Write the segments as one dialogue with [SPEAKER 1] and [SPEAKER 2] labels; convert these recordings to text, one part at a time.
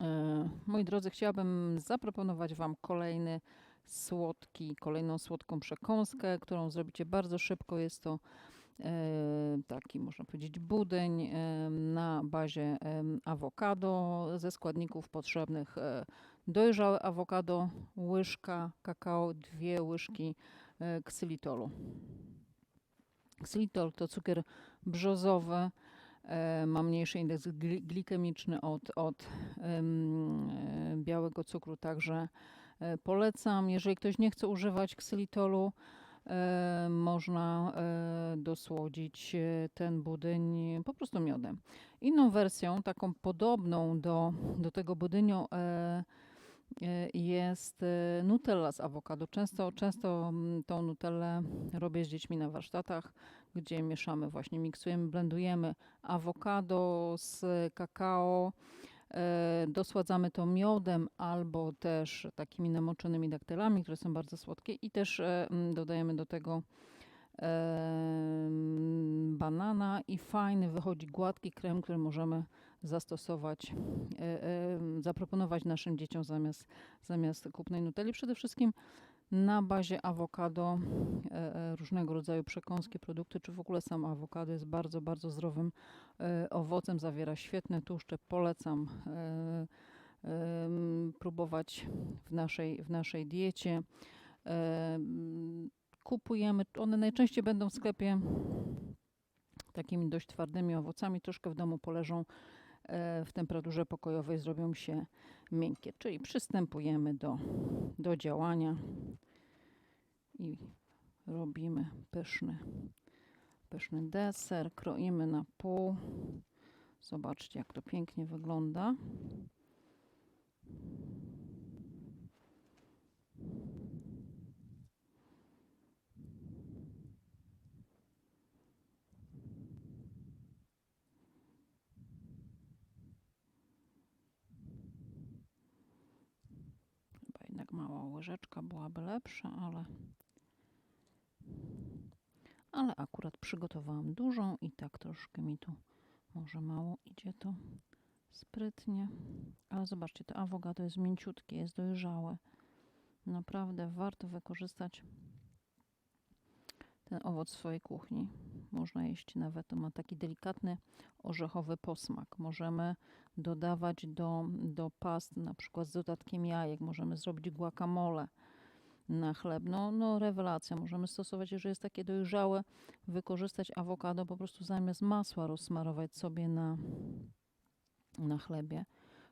[SPEAKER 1] E, Moi drodzy, chciałabym zaproponować Wam kolejny słodki, kolejną słodką przekąskę, którą zrobicie bardzo szybko. Jest to e, taki, można powiedzieć, budyń e, na bazie awokado. Ze składników potrzebnych dojrzałe awokado, łyżka kakao, dwie łyżki ksylitolu. Ksylitol to cukier brzozowy, ma mniejszy indeks gli- glikemiczny od, od e, białego cukru, także e, polecam. Jeżeli ktoś nie chce używać ksylitolu, e, można e, dosłodzić e, ten budyń po prostu miodem. Inną wersją, taką podobną do, do tego budyniu, e, e, jest e, Nutella z awokado. Często, często mm, tą Nutellę robię z dziećmi na warsztatach, gdzie mieszamy właśnie, miksujemy, blendujemy awokado z kakao, e, dosładzamy to miodem albo też takimi namoczonymi daktylami, które są bardzo słodkie i też e, dodajemy do tego e, banana i fajny wychodzi gładki krem, który możemy zastosować, zaproponować naszym dzieciom zamiast, zamiast kupnej nutelli. Przede wszystkim na bazie awokado, e, e, różnego rodzaju przekąski, produkty, czy w ogóle sam awokado jest bardzo, bardzo zdrowym e, owocem, zawiera świetne tłuszcze, polecam próbować w naszej, w naszej diecie. Em, Kupujemy, one najczęściej będą w sklepie takimi dość twardymi owocami, troszkę w domu poleżą w temperaturze pokojowej, zrobią się miękkie. Czyli przystępujemy do, do działania i robimy pyszny, pyszny deser. Kroimy na pół. Zobaczcie, jak to pięknie wygląda. Łyżeczka byłaby lepsza, ale ale akurat przygotowałam dużą i tak troszkę mi tu może mało idzie to sprytnie. Ale zobaczcie, to awokado jest mięciutkie, jest dojrzałe. Naprawdę warto wykorzystać ten owoc w swojej kuchni. Można jeść nawet, to ma taki delikatny orzechowy posmak. Możemy dodawać do, do past, na przykład z dodatkiem jajek. Możemy zrobić guacamole na chleb. No, no rewelacja. Możemy stosować, jeżeli jest takie dojrzałe, wykorzystać awokado po prostu zamiast masła rozsmarować sobie na, na chlebie.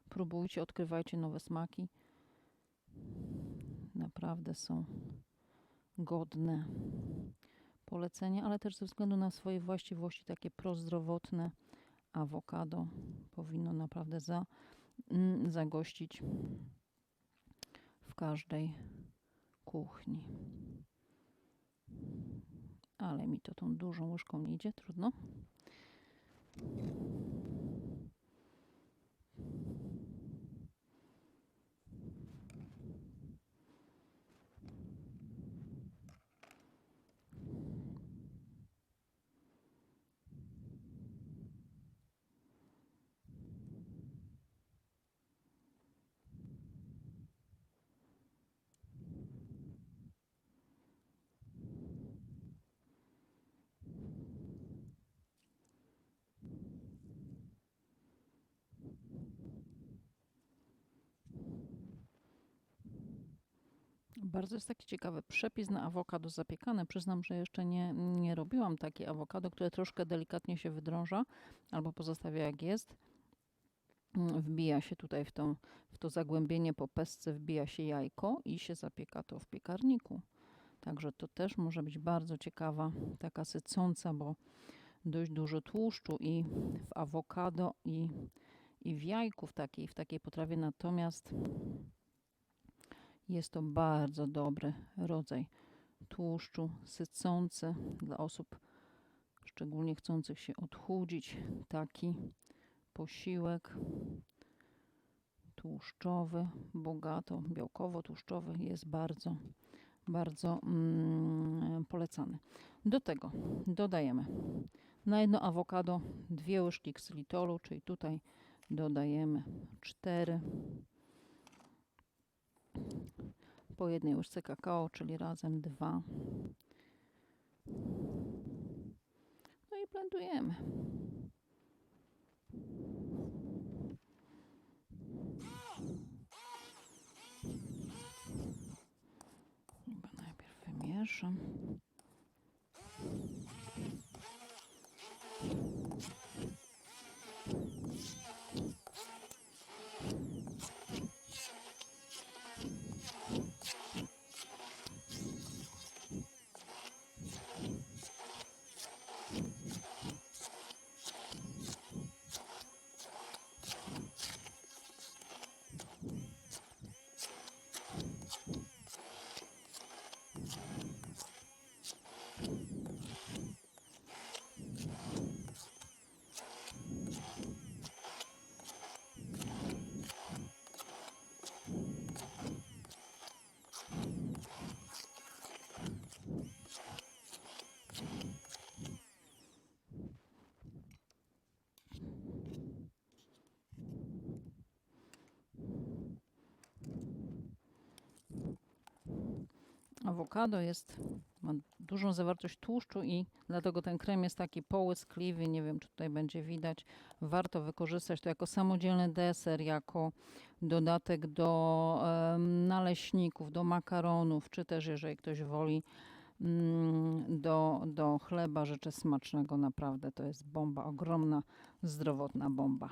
[SPEAKER 1] Próbujcie, odkrywajcie nowe smaki. Naprawdę są godne polecenia, ale też ze względu na swoje właściwości takie prozdrowotne awokado powinno naprawdę za, mm, zagościć w każdej kuchni. Ale mi to tą dużą łyżką nie idzie, trudno. Bardzo jest taki ciekawy przepis na awokado zapiekane. Przyznam, że jeszcze nie, nie robiłam takiej awokado, które troszkę delikatnie się wydrąża albo pozostawia jak jest. Mm, Wbija się tutaj w, tą, w to zagłębienie po pesce, wbija się jajko i się zapieka to w piekarniku. Także to też może być bardzo ciekawa, taka sycąca, bo dość dużo tłuszczu i w awokado i, i w jajku w takiej, w takiej potrawie. Natomiast jest to bardzo dobry rodzaj tłuszczu, sycący dla osób szczególnie chcących się odchudzić. Taki posiłek tłuszczowy, bogato białkowo-tłuszczowy jest bardzo, bardzo mm, polecany. Do tego dodajemy na jedno awokado dwie łyżki ksylitolu, czyli tutaj dodajemy 4 po jednej łyżce kakao, czyli razem 2. No i blendujemy. Chyba najpierw wymieszam. Awokado jest, ma dużą zawartość tłuszczu i dlatego ten krem jest taki połyskliwy. Nie wiem, czy tutaj będzie widać. Warto wykorzystać to jako samodzielny deser, jako dodatek do naleśników, do makaronów, czy też jeżeli ktoś woli mm, do, do chleba. Życzę smacznego, naprawdę to jest bomba, ogromna, zdrowotna bomba.